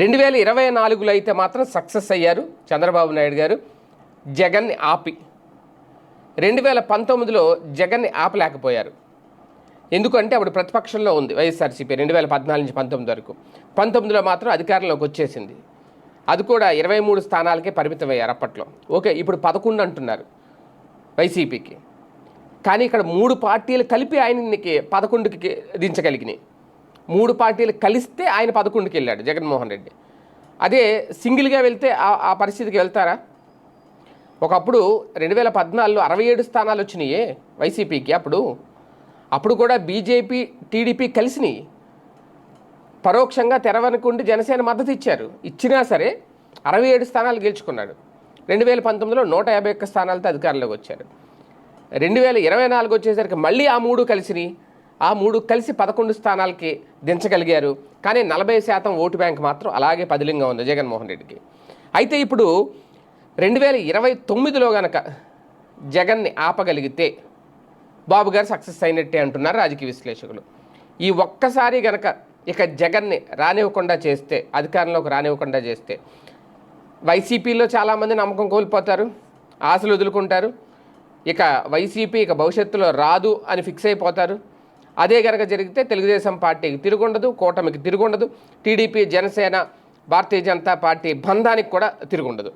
రెండు వేల ఇరవై నాలుగులో అయితే మాత్రం సక్సెస్ అయ్యారు చంద్రబాబు నాయుడు గారు. జగన్ని ఆపి. రెండు వేల పంతొమ్మిదిలో జగన్ని ఆపలేకపోయారు. ఎందుకంటే అప్పుడు ప్రతిపక్షంలో ఉంది వైఎస్ఆర్సీపీ రెండు వేల పద్నాలుగు నుంచి పంతొమ్మిది వరకు. పంతొమ్మిదిలో మాత్రం అధికారంలోకి వచ్చేసింది. అది కూడా ఇరవై మూడు స్థానాలకే పరిమితమయ్యారు అప్పట్లో. ఓకే ఇప్పుడు పదకొండు అంటున్నారు వైసీపీకి. కానీ ఇక్కడ మూడు పార్టీలు కలిపి ఆయనకి పదకొండుకి దించగలిగినాయి. మూడు పార్టీలు కలిస్తే ఆయన పదకొండుకి వెళ్ళాడు జగన్మోహన్ రెడ్డి. అదే సింగిల్గా వెళ్తే ఆ- ఆ పరిస్థితికి వెళ్తారా? ఒకప్పుడు రెండు వేల పద్నాలుగులో అరవై ఏడు స్థానాలు వచ్చినాయే వైసీపీకి అప్పుడు. అప్పుడు కూడా బీజేపీ టీడీపీ కలిసినాయి. పరోక్షంగా తెరవనుకుండి జనసేన మద్దతు ఇచ్చారు. ఇచ్చినా సరే అరవై ఏడు స్థానాలు గెలుచుకున్నాడు. రెండు వేల పంతొమ్మిదిలో నూట యాభై ఒక్క స్థానాలతో అధికారంలోకి వచ్చారు రెండు వేల ఇరవై నాలుగు వచ్చేసరికి మళ్ళీ ఆ మూడు కలిసినాయి. ఆ మూడు కలిసి పదకొండు స్థానాలకి దించగలిగారు. కానీ నలభై శాతం ఓటు బ్యాంక్ మాత్రం అలాగే పదిలింగా ఉంది జగన్మోహన్ రెడ్డికి. అయితే ఇప్పుడు రెండు వేల ఇరవై తొమ్మిదిలో గనక జగన్ని ఆపగలిగితే బాబు గారు సక్సెస్ అయినట్టే అంటున్నారు రాజకీయ విశ్లేషకులు. ఈ ఒక్కసారి గనక ఇక జగన్ని రానివ్వకుండా చేస్తే అధికారంలోకి రానివ్వకుండా చేస్తే వైసీపీలో చాలామంది నమ్మకం కోల్పోతారు ఆశలు వదులుకుంటారు. ఇక వైసీపీ ఇక భవిష్యత్తులో రాదు అని ఫిక్స్ అయిపోతారు. అదే కనుక జరిగితే తెలుగుదేశం పార్టీకి తిరుగుండదు కూటమికి తిరుగుండదు టీడీపీ జనసేన భారతీయ జనతా పార్టీ బంధానికి కూడా తిరుగుండదు.